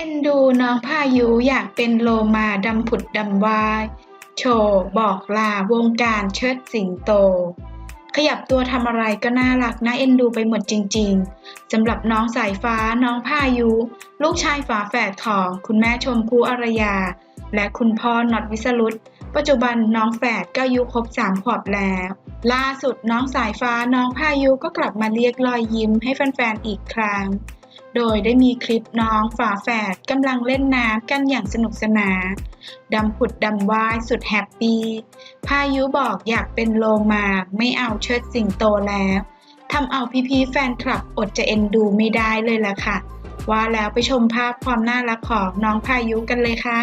อ็นดูน้องพายุอยากเป็นโลมาดำผุดดำวาย โชว์บอกลาวงการเชิดสิงโต ขยับตัวทำอะไรก็น่ารักน่าเอ็นดูไปหมดจริงๆสำหรับน้องสายฟ้าน้องพายุ ลูกชายฝาแฝดของคุณแม่ชมพู่อารยา และคุณพ่อน็อตวิสรุตปัจจุบันน้องแฝดก็อายุครบสามขวบแล้ว ล่าสุดน้องสายฟ้าน้องพายุก็กลับมาเรียกรอยยิ้มให้แฟนๆอีกครั้ง โดยได้มีคลิปน้องฝาแฝดกำลังเล่นน้ำกันอย่างสนุกสนานดำผุดดำว่ายสุดแฮปปี้ พายุบอกอยากเป็นโลมาไม่เอาเชิดสิงโตแล้วทำเอาพี่ๆแฟนคลับอดจะเอ็นดูไม่ได้เลยล่ะค่ะ ว่าแล้วไปชมภาพความน่ารักของน้องพายุกันเลยค่ะ